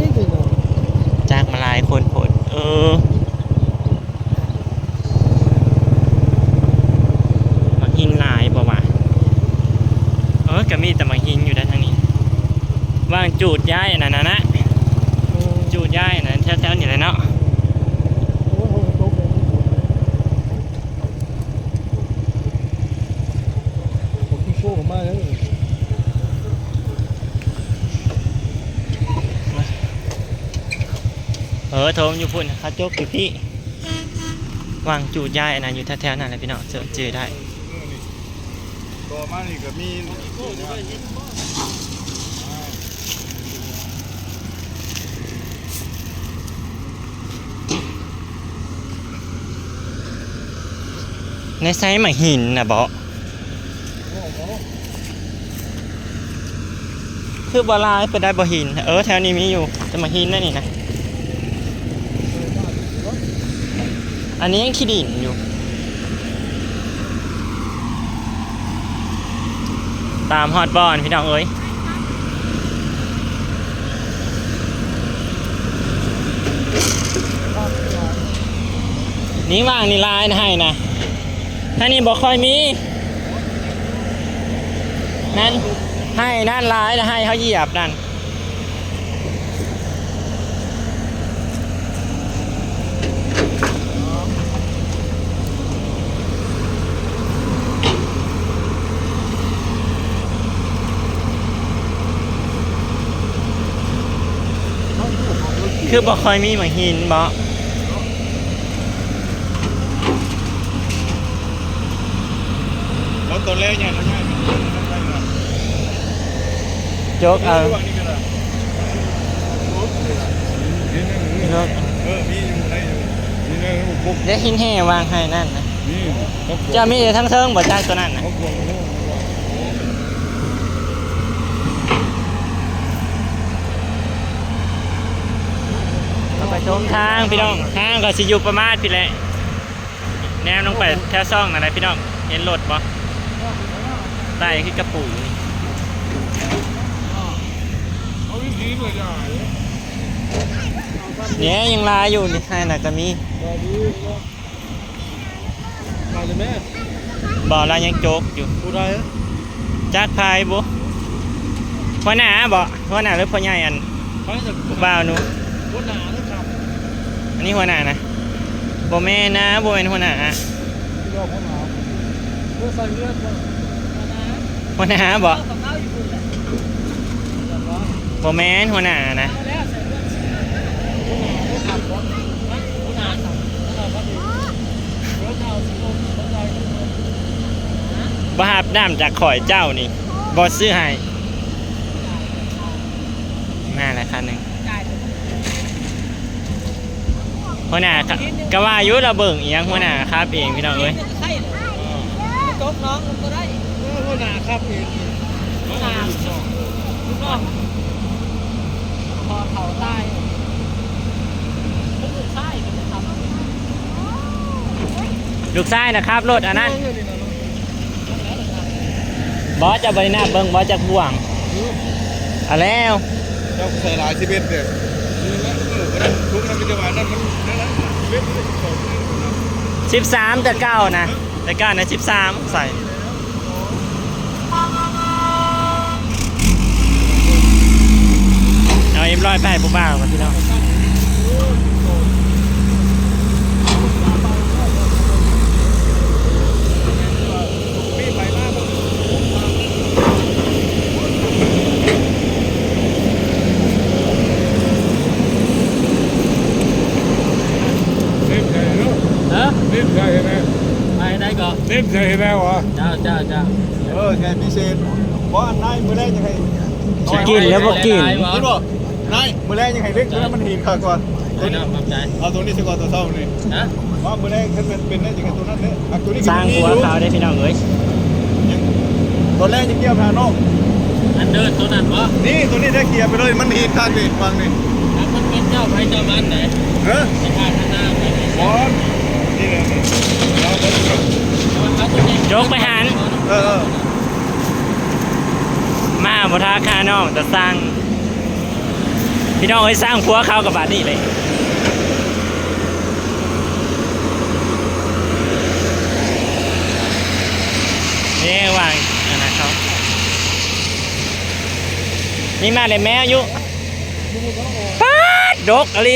นี่คือจากมาลายคนผลเออมักหินหลายบ่วะเออก็มีแต่มังหินอยู่ด้านทางนี้ว่างจูดย้ายนั่นนะนะจูดย้ายอันนั้นแถวๆนี่เลยเนาะ โอ้โหตกเลยผมที่โชว์มาแล้ว เออโทมอยู่พุ่นเขาจกอยู่พี่วางจูดย้ายอันนั้นอยู่แถวๆนั่นแหละพี่น้องเจอเจอได้ต่อมานี่ก็มีในไซส์หมาหินนะบาคือบลายไปได้บหิน เออแถวนี้มีอยู่จะมาหินนั่นนี่นะ อันนี้ยังขี้ดินอยู่ ตามฮอตบอลพี่น้องเอ้ยนี่ว่างนี่ลายให้นะถ้านี่บอกค่อยมี นั่นให้นั่นร้ายนะให้เขาเหยียบนั่น คือบอกค่อยมีเหมือนหินบอกแล้วตัวแรกเนี่ยง่ายๆมันได้นะโจกเอาระหว่างนี้ก็ได้โอ้ยโจกเออมีอยู่ได้อยู่มีได้ทั้งพวกเดี๋ยวหินแห่วางให้นั่นนะนี่ครอบครัวจะมีแต่ทั้งเทิงบ่จ้าตัวนั้นนะ ครอบครัวโอ้โห เราไป ชมทางพี่น้องทางก็สิอยู่ประมาณพี่แหละแนวลงไปแถวซ่องอะไรพี่น้องเห็นรถบ่ใต้คือกระปูนี่เอาวิธีเลยจ้ะเนี่ยยังลายอยู่นี่ให้น่ะก็มีมาเลยแม่บ่อลายยังโจกอยู่ผู้ใดจักพายบ่หัวหน้าบ่หัวหน้าหรือพ่อใหญ่อันไปจากผู้บ่าวหนูคนหนานะครับ อันนี้หัวหน้านะบ่แม่นะบ่เป็นหัวหน้าที่รอคนหนาเพื่อใส่เลือดว่าหัวหน้าบ่บ่แม่นหัวหน้านะบ่หับน้ำจากข่อยเจ้านี่บ่ซื้อให้มาแล้วคันหนึ่ง หัวหน้าก็ก็ว่าอยู่เราเบิ่งเอียงหัวหน้าครับเองพี่น้องเอ้ยใช่เลยจบน้องก็ได้คนหน้าครับเองลูกน้องลูกน้องพอเขาตายลูกชายเป็นทำลูกชายนะครับรถอันนั้นบอสจะบริณาเบิ่งบอสจะบ่วงอะแล้วเจ้าใส่หลายชีวิตเด้อนี่แหละเออก็ได้ทุกนั้นเป็นจังหวะนั้นมัน นั่นแหละชีวิตมันสามแต่เก้านะแต่เก้านะชิปสามใส่เอาเอ็มร้อยไปดผู้บ่าวกันพี่น้อง มีไปมากบ่เล่นใจเนาะ เออ เล่นใจนะ ไปได้ก่อน เล่นใจแล้ววะ เจ้าเจ้าเจ้าเออแค่พิเศษเพราะอันนายมือแรกยังไงสิกินแล้วบ่กิน คิดบ่นายมือแรกยังไงเล็กแล้วมันหินขาดก่อนตัวนี้ขอบใจเอาตัวนี้ซะก่อนตัวเศร้านี่นะว่ามือแรกถ้าเป็นเป็นได้ยังไงตัวนั้นเนี่ยอะตัวนี้สร้างหัวเขาได้พี่น้องเอ้ยยังตัวแรกยังเกี่ยวพานอกอันเดินตัวนั้นวะนี่ตัวนี้ได้เกียร์ไปเลยมันหินขาดนี่ฟังนี่ถ้ามันเป็นเจ้าไปเจ้ามันไหนเออจะพาข้างหน้าไปไหนบอลนี่เลยนี่เอาไปเลย เอาตัวนี้ โจกไปหันเออ มาบ่ทาคาน้องแต่สร้าง พี่น้องเอ้ยสร้างพัวเขากับบาดนี่เลยนี่วางอันนะเขานี่มาเลยแม่อายุป๊าดกอะไร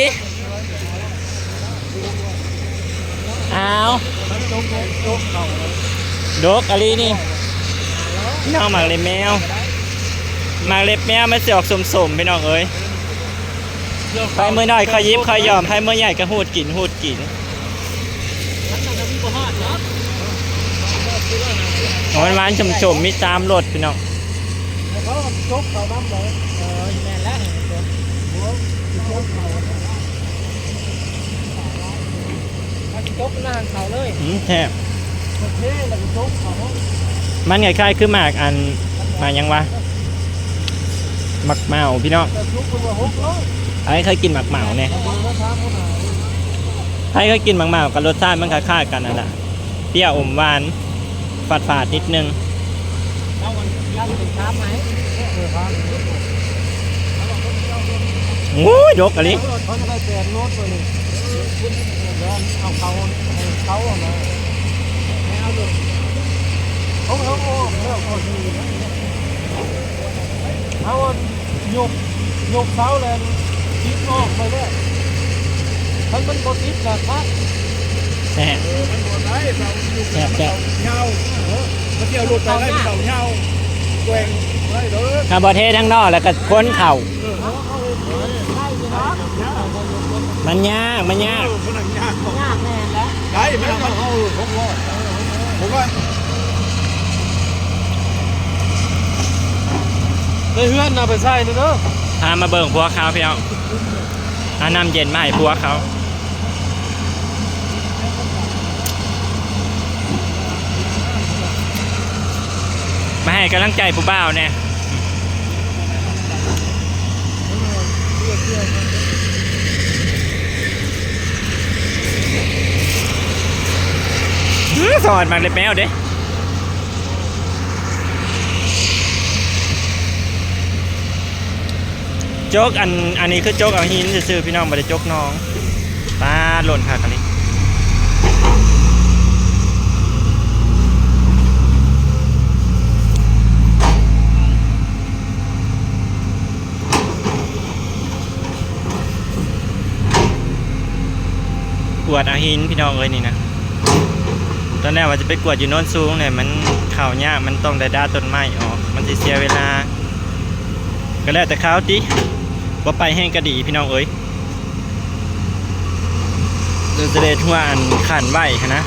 อ้าว ดกอะไรนี่พี่น้องหมากเลยแมวหมากเล็บแมวมันสิออกสมๆพี่น้องเอ้ยไผ่มือหน้อยคอยยิบคอยยอมไผ่มือใหญ่ก็หูดกินหูดกินมันจะมีบ่ฮอนมันหวานชมๆมีตามรสพี่น้องเขาจกเขาน้ำเลยเออแม่แล้วจกเขามันจกหน้าเขาเลยแซ่บ มันคล้ายๆคือหมากอันมายังวะหมักเมาพี่น้องแต่ทุกคนว่าหกร้อยไอ้เคยกินหมักเมาเนี่ยเอาไปแล้วทางเขาหนาไอ้เคยกินหมักเมากับรสชาติมันคล้ายๆกันนั่นแหละเปรี้ยวอมหวานฝาดๆนิดนึงโอ้ยดกอะไรเขาจะได้แปลงโน้ตตัวนี้เอาเขาเขาเอามา เอาเลยเขาเขาโอ้แล้วเขาทีเอายกยกเสาแล้วทิศออกไปเลยถ้ามันบดทิศละครับแซ่บเออมันบ่ได้เสาอยู่แซ่บแซ่บเงามันเกี่ยวหลุดไปได้เสาเงาแกว่งไว้เด้อคาร์บอเททั้งนอกแล้วก็ค้นเข่ามันยากมันยากมันยากแน่แล้วได้ไม่ต้องเอาหกร้อย ผมว่าเลยเฮือนน่ะไปใส่เด้อพามาเบิ่งพัวเขาพี่น้องเอาน้ำเย็นมาให้พัวเขามาให้กำลังใจผู้บ่าวเนี่ย สอนมาเลยแมวเด้โจ๊กอันอันนี้คือโจ๊กเอาหินซื่อพี่น้องม่ได้โจ๊กน้องปลาหล่นค่ะคันนี้วดเอาหินพี่น้องเอ้ยนี่นะ ตอนแรกว่าจะไปกวดอยู่โน้นสูงเนี่ยมันเข่ายากมันต้องได้ด้าต้นไม้ออก มันจะเสียเวลา ก็แล้วแต่เขาติว่าไปแห้งกระดีพี่น้องเอ้ยเดินเสด็จหัวอันขันไหวนะ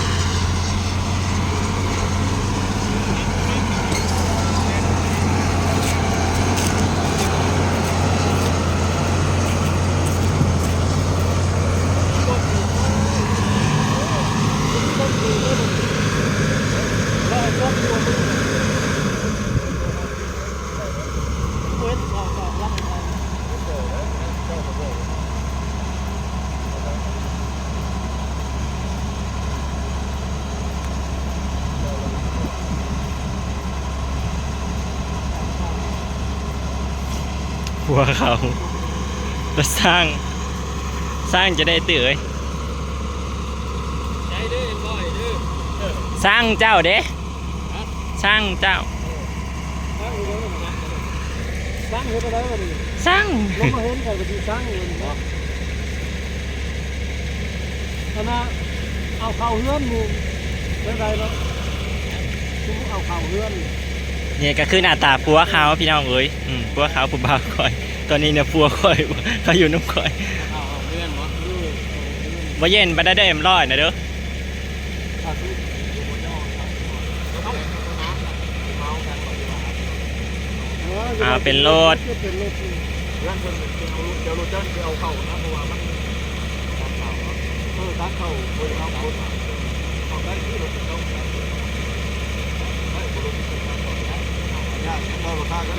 หัวเขาแล้วสร้าง สร้างจะได้ตื่อยใจเด้อบ่อยเด้อสร้างเจ้าเด้สร้างเจ้า สร้างเฮ็ดอะไรวะนี่สร้างลงมาเห็นใครก็สิสร้างอยู่นี่เนาะอันน่ะเอาเข้าเฮือนหมู่ได้ไรเนาะคือเอาเข้าเฮือน นี่ก็คือหน้าตาผัวเขาพี่น้องเอ้ยอืมผัวเขาผู้บ่าวคอย ตอนนี้เนี่ยผัวคอยเขาอยู่น้ำคอยเอาเอาเฮือนบ่ดูว่าเย็นไปได้ได้เอ็มร้อยนะเด้ออะคืออ่าเป็นโลดเป็นโลดนี่ร่างคนเดี๋ยวเดี๋ยวรถเ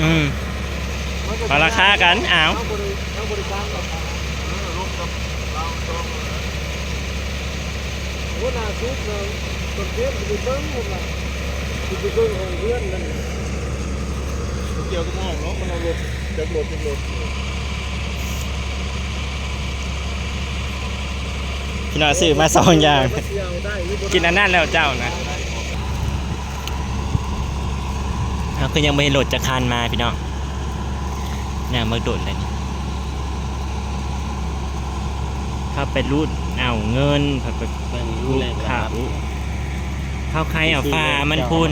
อืมพอราคากันอ้าวที่ยวนาะมาซื้อมาสองอย่าง กินอันนั้นแล้วเจ้านะ เขาคือยังไม่โหลดจากคานมาพี่น้องน่ามาโดดเลยนี่เข้าไปรูดเอาเงินเข้าไปรูดข้าวข้าวใครเอาปลามันพูน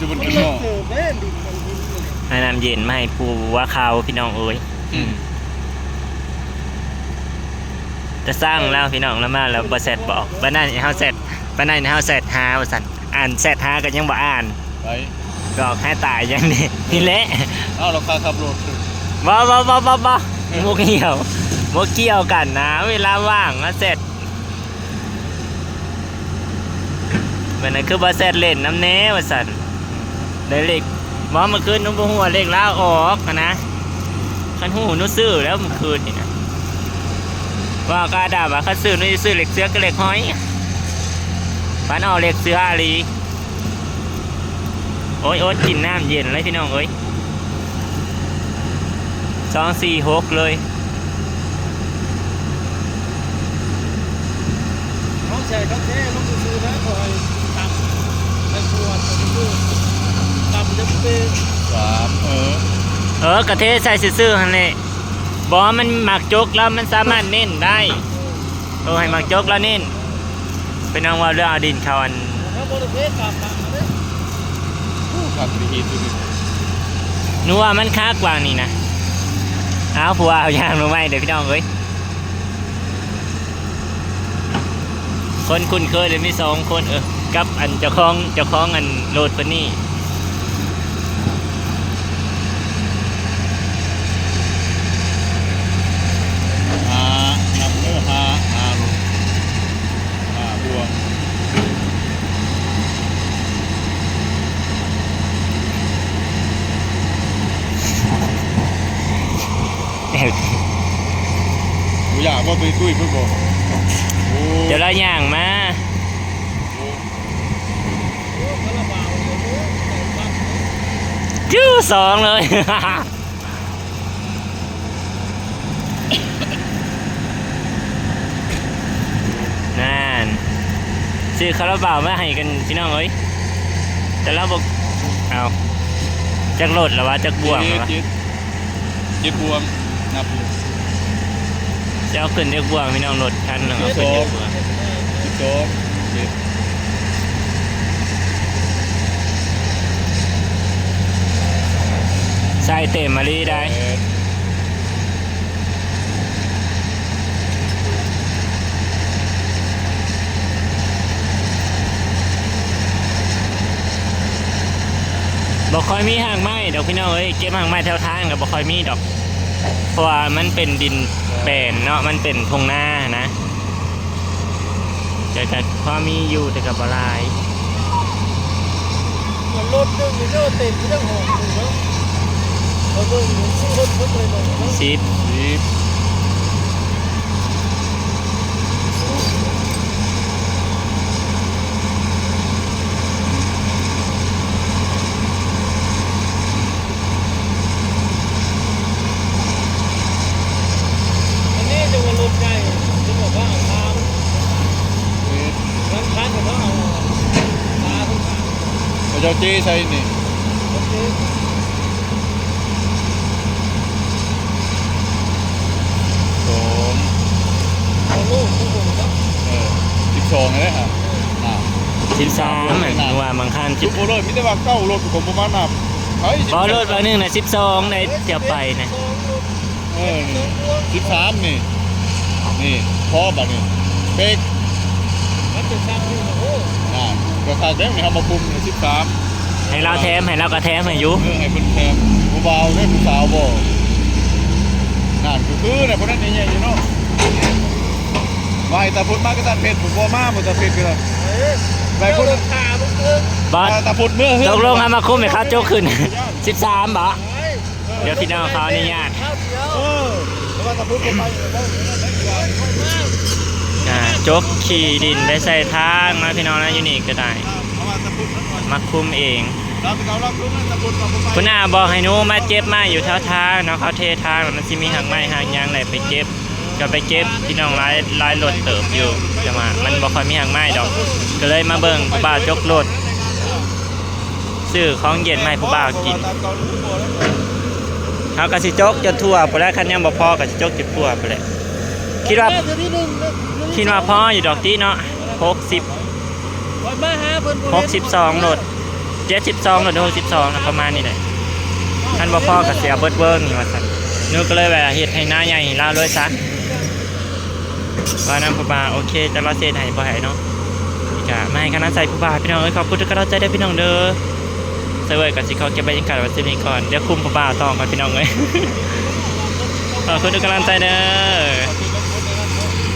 จะเป็นหม้อเออแม่ดิมันดินเลยให้น้ำเย็นมาให้ปูว่าข้าวพี่น้องเอ้ยจะสร้างแล้วพี่น้องแล้วมาแล้วบอเสร็จบอกบ้านนั้นเฮาเสร็จบ้านนั้นเฮาเสร็จหาว่าสั่น อ่านเสร็จหากันยังบ่อ่าน ไปก็แค่ตายอย่างนี้นี่แหละเอาราคาขับรถบ้าบ้าบ้าบ้าบ้ามุกเกี่ยวมุกเกี่ยวกันนะ เวลาว่างมาเสร็จวันนั้นคือบาเสร็จเล่นน้ำเน้ว่าสันได้เล็กมอเมื่อคืนนุ่มหัวเล็กล้าออกอะนะขันหูนุ่ซื้อแล้วเมื่อคืนนี่นะว่ากาดาบว่าขันซื้อนุ่ซื้อเหล็กเสือกับเหล็กห้อย ปันเอาเหล็กเสืออาลีโอ้ยโอ๊ยกินน้ำเย็นเลยพี่น้องเอ้ยสองสี่หกเลยเขาใส่เขาแท้เขาซื้อนะคอยตำไปปวดไปปวดตำจะเป็นสามเออเออกระเทศใส่ซื่อๆฮันเลยบอกว่ามันหมักจกแล้วมันสามารถเน้นได้เออให้หมักจกแล้วเน้น เป็นนางว่าเรื่องเอาดินเขาอันถ้าบริเวณกลับมาเลยขับดีสุดนัวามันค้ากวางนี่นะเอาผัวเอายางลงไม้เดี๋ยวพี่น้องเอ้ยคนคุ้นเคยเลยมีสองคนเออกับอันเจ้าของเจ้าของอันโหลดคนนี้ หานำเนื้อหาหาลูกหาบวง กู อยากว่าไปคุยเพื่อนบอกโอ้เดี๋ยวเราย่างมาโอ้คาราบาวเลยโอ้ใส่ปั๊บชื่อสองเลยนั่นซื้อคาราบาวมาให้กันพี่น้องเอ้ยแต่เราบอกเอาจักโหลดแล้ววะจักบวงแล้ววะเจ็ดเจ็ดบวงนับอยู่ จะเอาขึ้นเรียกบวงพี่น้องโหลดคันหนึ่งเอาขึ้นเรียกบวงสิบสองเจ็ดใส่เต็มมาลีได้แปดบอกคอยมีห่างไม้ดอกพี่น้องเอ้ยเก็บห่างไม้แถวทางกับบอกคอยมีดอก เพราะว่ามันเป็นดิน แปลนเนาะมันเป็นทงหน้านะแต่ก็พอมีอยู่แต่กับบหลายมันรถดึงนี่ก็เต็มที่ทั้งห้องเลยเนาะเราเบิ่งซื้อรถเพิ่มเลยเนาะสิบสิบ อันนี้จะว่ารถไก่จะบอกว่าเอาตาม เจ็ด ร้านค้าเขาเอาตาทุกทาง พระเจ้าเจ้ใช่นี่โอเคสองเอาลูกทุกคนครับเออสิบสองเลยฮะอ่าสิบสามอะนัวบางคันสิจุบดโอ้เลยมิได้ว่าเก้ารถผมประมาณนับเฮ้ยบอรถบางหนึงนะสิบสองในเดี๋ยวไปนะสองลูกเออสิบสามนี่นี่พ่อแบบนี้เป๊กมันจะซ้ำ นี่นะโอ้น่ะราคาเด้งนี่ทำมาปุ่มสิบสามให้เราแถมให้เราก็แถมให้อยุเออให้เป็นแถมผู้บ่าวได้ผู้สาวบ่นั่นคือคือเนี่ยคนนั้นนี่เนี่ยอยู่เนาะว่าให้ตาพุดมาก็ตัดเพชรผมบ่มาบ่ตัดเพชรก็ได้เฮ้ยไปคนเจ้าขาลูกเอิ้งบอสตาพุดเมื่อตกลงเอามาคุ้มให้เขาโจกขึ้นสิบสามบอไปเดี๋ยวพี่น้องเขาอนุญาตข้าวเดียวเออแล้วว่าตาพุดก็ไปอยู่แล้วได้กี่วันอ่า จกขี่ดินไปใส่ทางนะพี่น้องนะยูนิคก็ได้ มาคุมเองพุดเราบ่ไปคุณอาบอกให้หนูมาเจ็บมาอยู่แถวทางเนาะเขาเททางมันสิมีหักไม้หักยางไหนไปเจ็บก็ไปเก็บพี่น้องร้ายร้ายรถเติบอยู่แต่ว่ามันบ่ค่อยมีหางไม้ดอก ก็เลยมาเบิ่งผู้บ่าวจกรถซื้อของเย็นมาให้ผู้บ่าวกินตามตอนรู้ตัวแล้วเขาก็สิจกจนทั่วไปแล้วคันยังบ่พอก็สิจกจนทั่วไปเลยคิดว่า คิดว่าพ่ออยู่ดอกตีเนาะหกสิบหกสิบสองโหลดเจ็ดสิบสองโหลดหกสิบสองประมาณนี้เลยท่านบ่พอกับเสียเบิร์ดเบิ้งนี่ว่าสั่นนึกก็เลยแบบเฮ็ดให้หน้าใหญ่ล่าเลยซะว่าน้ำผู้บาโอเคจะรอเซนให้บ่ให้เนาะนี่กะไม่คณะใส่ผู้บาพี่น้องเอ้ยขอบคุณทุกกำลังใจได้พี่น้องเด้อเซเว่กับสิเขาเก็บบรรยากาศไว้ที่นี่ก่อนเดี๋ยวคุมผู้บาต่อก่อนพี่น้องเอ้ยขอบคุณทุกกำลังใจเด้อ